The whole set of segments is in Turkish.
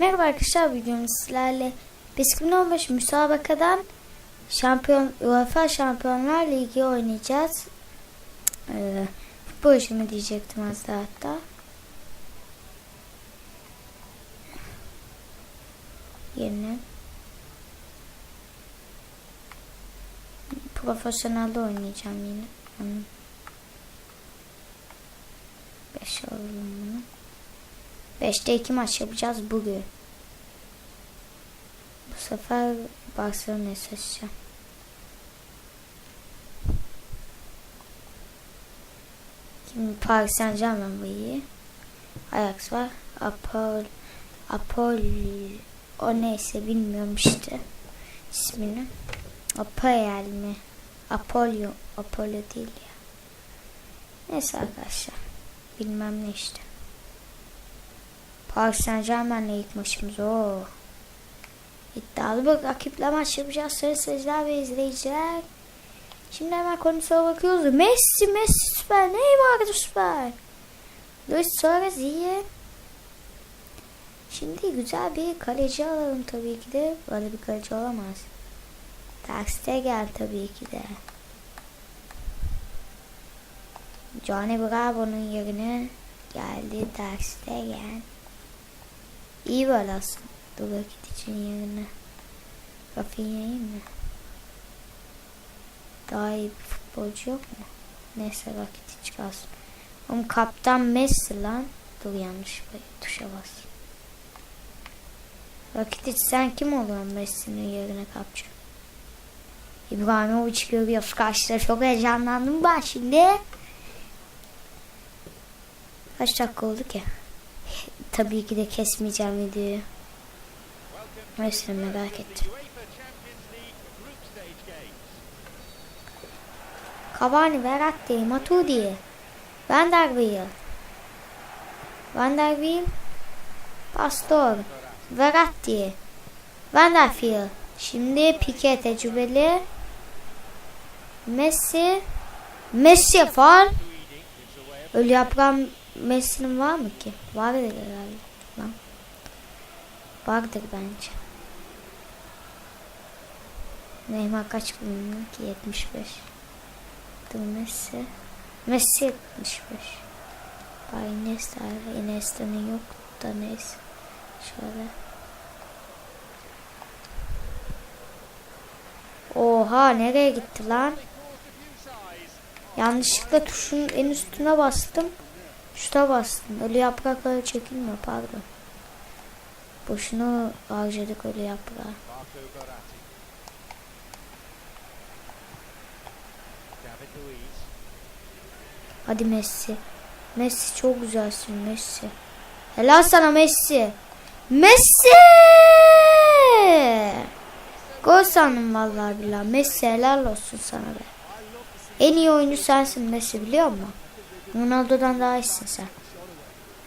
Merhaba arkadaşlar bugün sizlerle PES 2015 müsabakadan şampiyon UEFA Şampiyonlar Ligi oynayacağız. Ee, futbol işimi diyecektim az daha hatta. Yerine profesyonelde oynayacağım yine. Anladım. 5 alalım bunu. 5'te 2 maç yapacağız bugün. Bu sefer Barcelona'ya seçeceğim. Şimdi Paris Saint Germain bu iyi. Ajax var. Apol Apol o neyse bilmiyorum işte ismini. Apoel mi? Apollo Apollo değil ya. Neyse arkadaşlar. Bilmem ne işte. Paris Saint Germain'le ilk o. İddialı bir rakiple maç yapacağız sayın seyirciler ve izleyiciler. Şimdi hemen konusuna bakıyoruz. Messi, Messi süper. Neymar da süper. Luis Suarez iyi. Şimdi güzel bir kaleci alalım tabii ki de. Böyle bir kaleci olamaz. Terste gel tabii ki de. Johnny Bravo'nun yerine geldi Terste gel. İyi böyle aslında. Vakit için yerine. Rafinha'yı mı? Daha iyi bir futbolcu yok mu? Neyse vakit çıkarsın. Oğlum kaptan Messi lan. Dur yanlış bir tuşa bas. Vakit sen kim oluyorsun Messi'nin yerine kapçı? İbrahimovic görüyoruz karşıda. Çok heyecanlandım ben şimdi. Kaç dakika oldu ki? Tabii ki de kesmeyeceğim videoyu. Neyse merak ettim. Cavani, Verratti, Matuidi, Van der Wiel, Van der Wiel, Pastor, Verratti, Van der Fiel. Şimdi Pique tecrübeli. Messi, Messi faal. Ölü yaprağım Messi'nin var mı ki? Vardır herhalde. Lan. Vardır bence. Neymar kaç bilmiyorum ki 75. Dur Messi. Messi 75. Bay Iniesta Iniesta'nın yok da neyse. Şöyle. Oha nereye gitti lan? Yanlışlıkla tuşun en üstüne bastım. Şuta bastım. Ölü yaprakları çekilmiyor pardon. Boşuna harcadık ölü yaprağı. Hadi Messi. Messi çok güzelsin Messi. Helal sana Messi. Messi! Gol sandım vallahi billahi. Messi helal olsun sana be. En iyi oyuncu sensin Messi biliyor musun? Ronaldo'dan daha iyisin sen.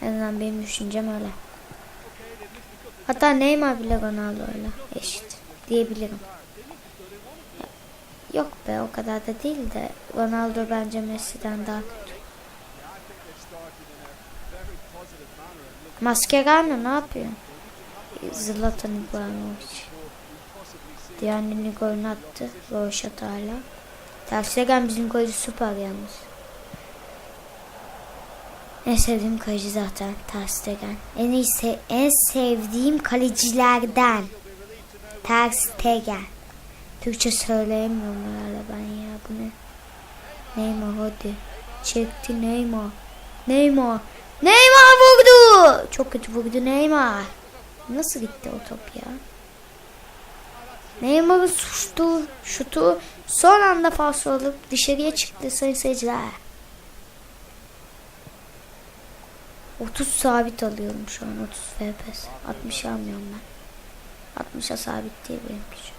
En benim düşüncem öyle. Hatta Neymar bile Ronaldo'yla eşit diyebilirim. Yok be o kadar da değil de Ronaldo bence Messi'den daha kötü. Mascherano ne yapıyor? Zlatan İbrahimovic. Diğerinin golünü attı. Roşat hala. Tersegen bizim golcü süper yalnız. En sevdiğim kaleci zaten Ter. En iyi se- en sevdiğim kalecilerden Ter Stegen. Türkçe söyleyemiyorum herhalde ben ya bu ne? Neymar hadi. Çekti Neymar. Neymar. Neymar vurdu. Çok kötü vurdu Neymar. Nasıl gitti o top ya? Neymar'ın şutu, şutu son anda falso alıp dışarıya çıktı sayın seyirciler. 30 sabit alıyorum şu an 30 FPS. 60 almıyorum ben. 60'a sabit değil benim küçük.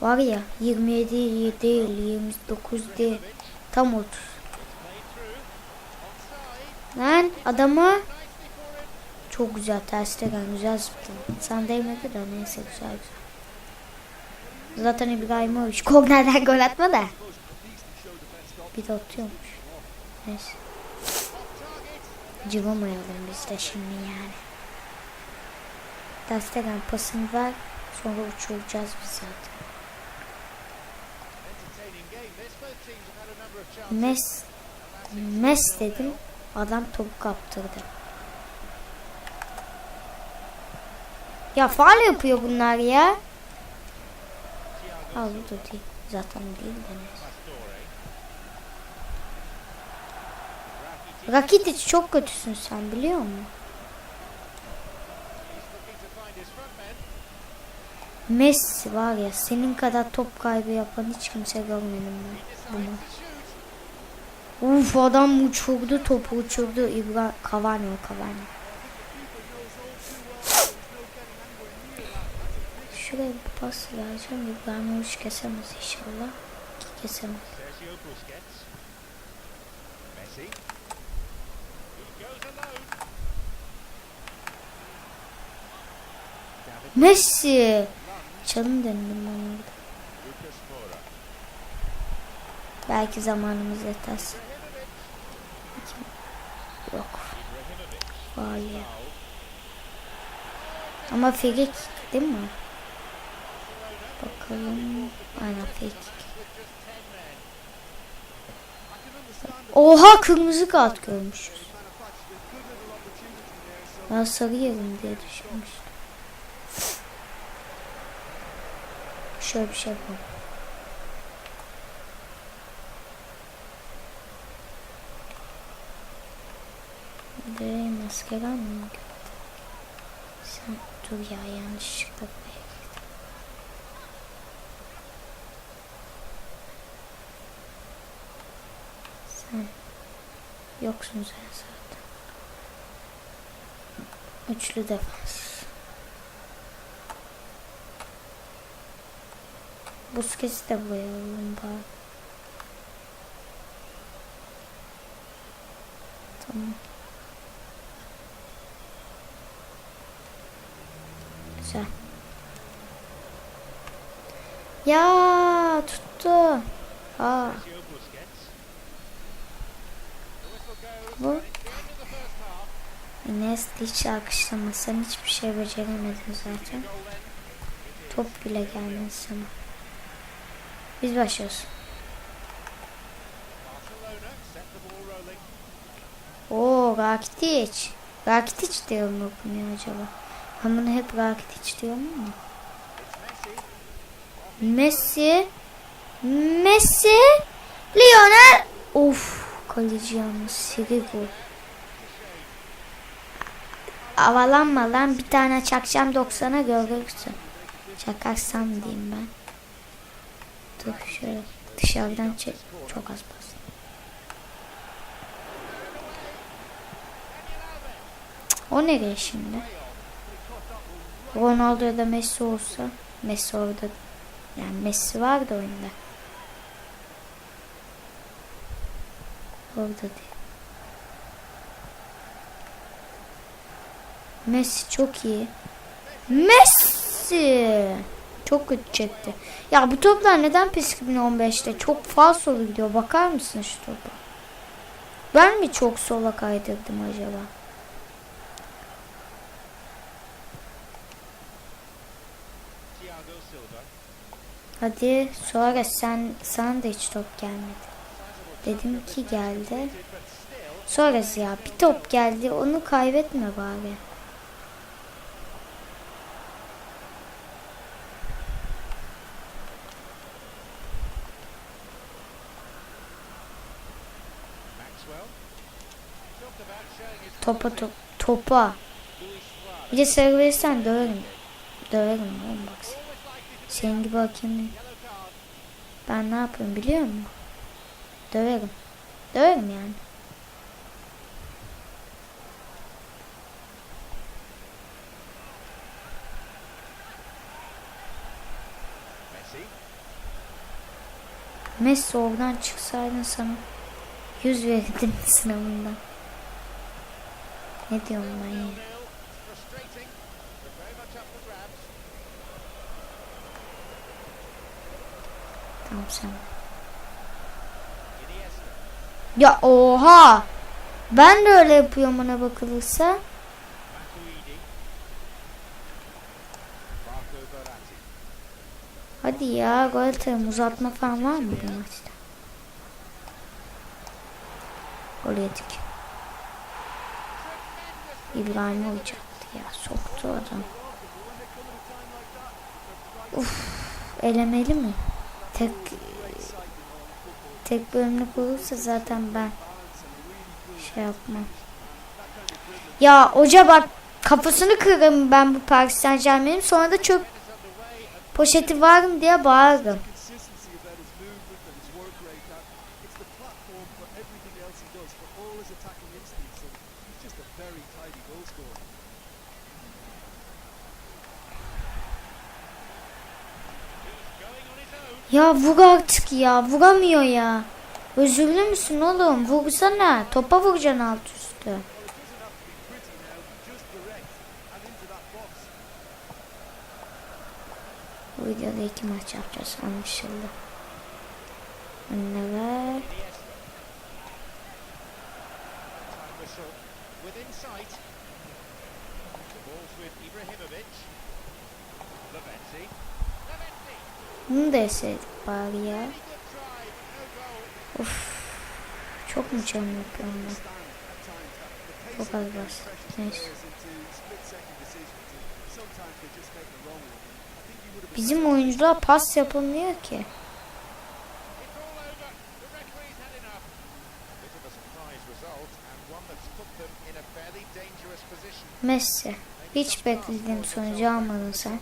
Var ya 27 değil 29 değil. Tam 30. Lan adamı çok güzel tersten güzel zıpladı. Sen değmedi de neyse güzel güzel. Zaten İbrahimovic kornerden gol atma da. Bir de atıyormuş. Neyse. Cıvamayalım biz de şimdi yani. Dastegen pasını ver. Sonra uçuracağız biz zaten. Mes Mes dedim. Adam topu kaptırdı. Ya faal yapıyor bunlar ya. Al bu da değil. Zaten değil de neyse. Rakitic çok kötüsün sen biliyor musun? Messi var ya senin kadar top kaybı yapan hiç kimse görmedim ben. Bunu. Uf adam uçurdu topu uçurdu. İbra Cavani o Cavani. Şuraya bir pas vereceğim. İbrahimovic kesemez inşallah. Kesemez. Messi. Çalın denedim ben orada. Belki zamanımız yeter. Yok. Hayır. Ama kick değil mi? Bakalım. Aynen kick. Oha kırmızı kart görmüşüz. Ben sarı yerim diye düşünmüştüm. Şöyle bir şey yapalım. De maskara mı? Sen dur ya yanlışlıkla buraya girdim. Sen yoksun sen zaten. Üçlü defans. Busquets'i de alalım bari. Tamam. Güzel. Ya tuttu. Aa, Sergio Busquets. The whistle goes. bu End of the first Iniesta hiç alkışlamasan hiçbir şey beceremedin zaten. Top bile gelmedi sana. Biz başlıyoruz. Oo Rakitic. Rakitic diyor mu okunuyor acaba? Ben bunu hep Rakitic diyorum ama. Messi. Messi. Lionel. Of kaleci yalnız siri bu. Havalanma lan bir tane çakacağım 90'a görürsün. Çakarsam diyeyim ben. Dur şöyle dışarıdan çek. Çok az bas. O nereye şimdi? Ronaldo ya da Messi olsa Messi orada yani Messi vardı oyunda. Orada değil. Messi çok iyi. Messi! Çok kötü çekti. Ya bu toplar neden PES 2015'te çok falsolu gidiyor. Bakar mısın şu topa? Ben mi çok sola kaydırdım acaba? Hadi sonra sen sana da hiç top gelmedi. Dedim ki geldi. Sonrası ya bir top geldi onu kaybetme bari. Topa top, topa. Bir de sarı verirsen döverim. Döverim oğlum bak. sen. Senin gibi card. Ben ne yapıyorum biliyor musun? Döverim. Döverim yani. Messi. Oradan çıksaydın sana 100 verirdim sınavından. Ne diyorum ben ya? Tamam sen. Ya oha! Ben de öyle yapıyorum ona bakılırsa. Hadi ya gol atarım. Uzatma falan var mı bu maçta? Gol yedik. İbrahim olacaktı ya. Soktu adam. Uf, elemeli mi? Tek tek bölümlük olursa zaten ben şey yapmam. Ya hoca bak kafasını kırarım ben bu Paris Saint Germain'in sonra da çöp poşeti var mı diye bağırırım. Ya vur artık ya vuramıyor ya. Özürlü müsün oğlum? Vursana. Topa vuracaksın alt üstü. Bu videoda iki maç yapacağız anlaşıldı. Önüne ver. Bunu da yeseydik bari ya. Goal. Çok mu yapıyorum ben? Çok az bas. Neyse. Bizim oyuncular pas yapamıyor ki. Messi. Hiç beklediğim sonucu almadın sen.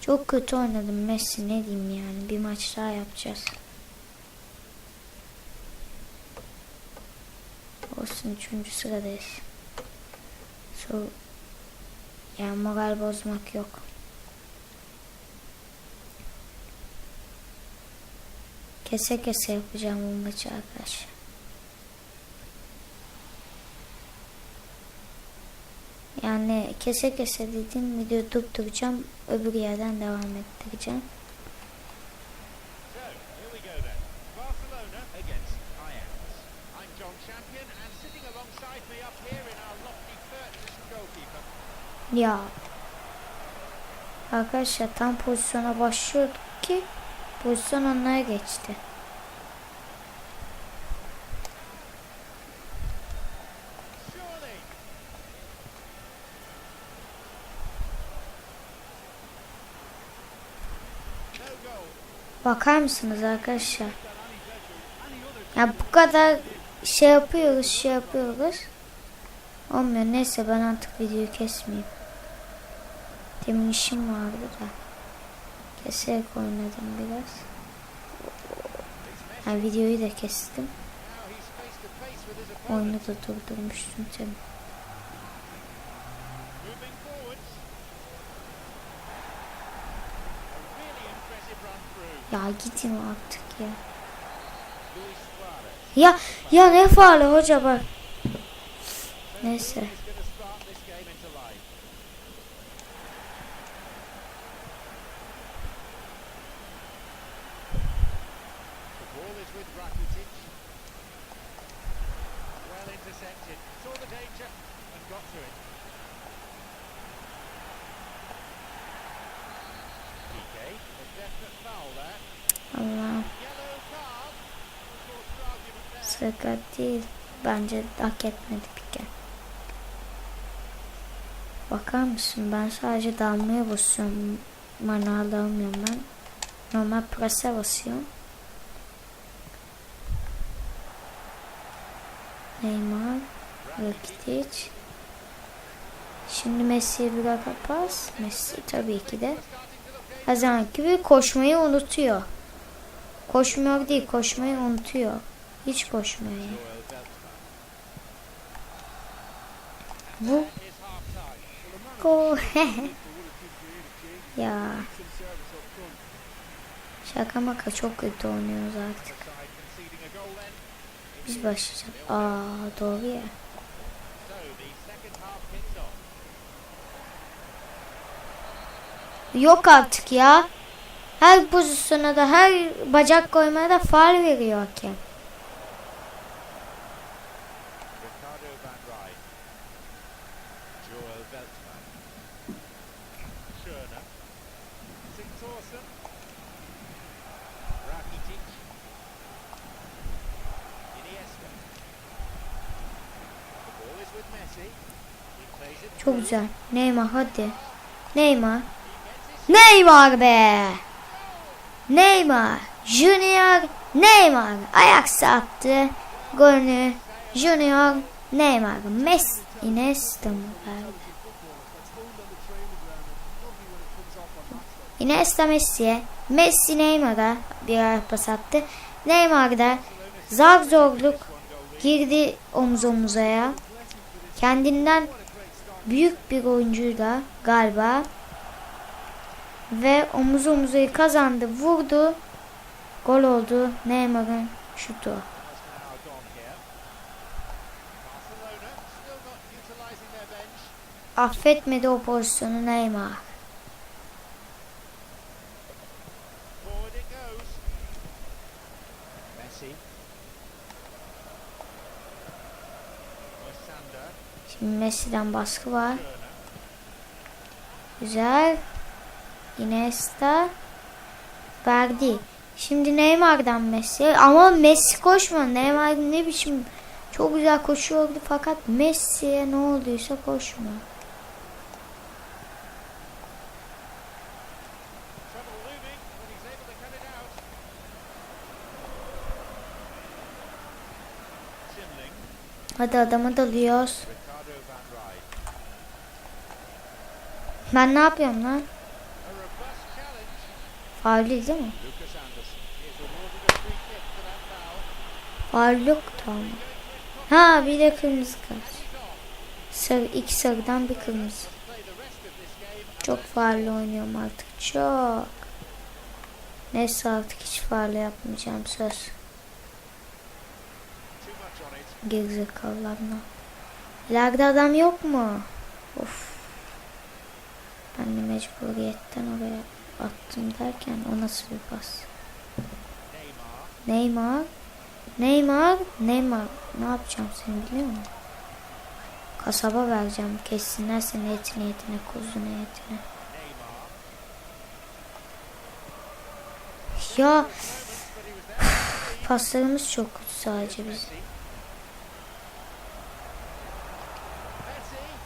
Çok kötü oynadın Messi ne diyeyim yani. Bir maç daha yapacağız. Olsun üçüncü sıradayız. So, yani moral bozmak yok. Kese kese yapacağım bu maçı arkadaşlar. Yani kese kese dediğim video durduracağım. Öbür yerden devam ettireceğim. Ya. Arkadaşlar tam pozisyona başlıyorduk ki pozisyon onlara geçti. Bakar mısınız arkadaşlar? Ya bu kadar şey yapıyoruz, şey yapıyoruz. Olmuyor. Neyse ben artık videoyu kesmeyeyim. Demin işim vardı da. Keserek oynadım biraz. Ha, videoyu da kestim. Oyunu da durdurmuştum tabii. Ya gidin artık ya. Ya ya ne faali hoca bak. Neyse. Well intercepted. Saw the danger and got to it. Allah sakat değil. Bence hak etmedi Pike. Bakar mısın? Ben sadece dalmaya basıyorum. Manuel almıyorum ben. Normal prese basıyorum. Neymar. Rakitic. Şimdi Messi'ye bir dakika pas. Messi tabii ki de. Her zaman gibi koşmayı unutuyor. Koşmuyor değil, koşmayı unutuyor. Hiç koşmuyor yani. Bu gol. ya. Şaka maka çok kötü oynuyoruz artık. Biz başlayacağız. Aa doğru ya. Yok artık ya. Her pozisyona da her bacak koymaya da faul veriyor hakem. Çok güzel. Neymar hadi. Neymar. Neymar be. Neymar. Junior Neymar. Ajax attı. Golünü Junior Neymar. Messi. Iniesta mı verdi? Iniesta Messi'ye. Messi Neymar'a bir ara pas attı. Neymar da zar zorluk girdi omuz omuzaya. Kendinden büyük bir oyuncuyla galiba ve omuz omuza kazandı vurdu. Gol oldu. Neymar'ın şutu. Affetmedi o pozisyonu Neymar. Şimdi Messi'den baskı var. Güzel Iniesta verdi şimdi Neymar'dan Messi. Ama Messi koşma Neymar ne biçim çok güzel koşuyordu fakat Messi'ye ne olduysa koşma hadi adama dalıyoruz ben ne yapıyorum lan. Faul değil mi. Faul yok tamam. Ha bir de kırmızı kart. Sarı, iki sarıdan bir kırmızı. Çok faal oynuyorum artık. Çok. Neyse artık hiç faal yapmayacağım söz. Gerizekalılarına. İleride adam yok mu? Of. Ben de mecburiyetten oraya attım derken o nasıl bir pas? Neymar. Neymar. Neymar. Ne yapacağım seni biliyor musun? Kasaba vereceğim. Kessinler seni etine etine kuzuna etine. Ya paslarımız çok kötü sadece biz.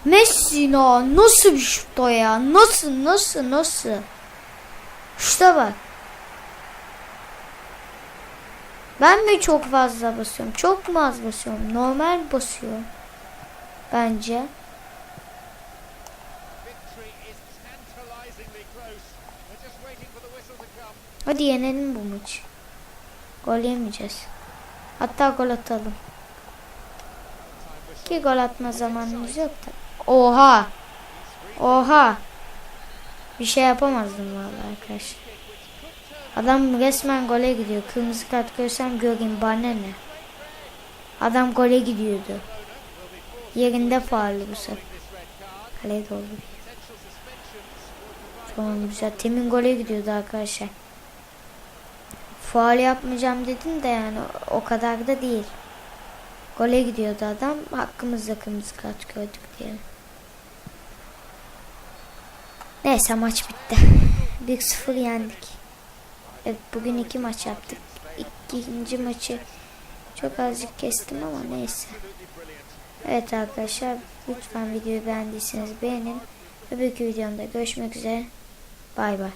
Messi. Na nasıl bir şut o ya? Nasıl nasıl nasıl? Şuta bak. Ben mi çok fazla basıyorum? Çok mu az basıyorum? Normal basıyorum. Bence. Hadi yenelim bu maçı. Gol yemeyeceğiz. Hatta gol atalım. Ki gol atma zamanımız yok da. Oha. Oha. Bir şey yapamazdım vallahi arkadaşlar. Adam resmen gole gidiyor. Kırmızı kart görsem göreyim bana ne. Adam gole gidiyordu. Yerinde faullü bu sefer. Kaleye doğru. Tamam güzel. Temin gole gidiyordu arkadaşlar. Faul yapmayacağım dedim de yani o- kadar da değil. Gole gidiyordu adam. Hakkımızda kırmızı kart gördük diye. Neyse maç bitti. 1-0 yendik. Evet bugün iki maç yaptık. İkinci maçı çok azıcık kestim ama neyse. Evet arkadaşlar lütfen videoyu beğendiyseniz beğenin. Öbürkü videomda görüşmek üzere. Bay bay.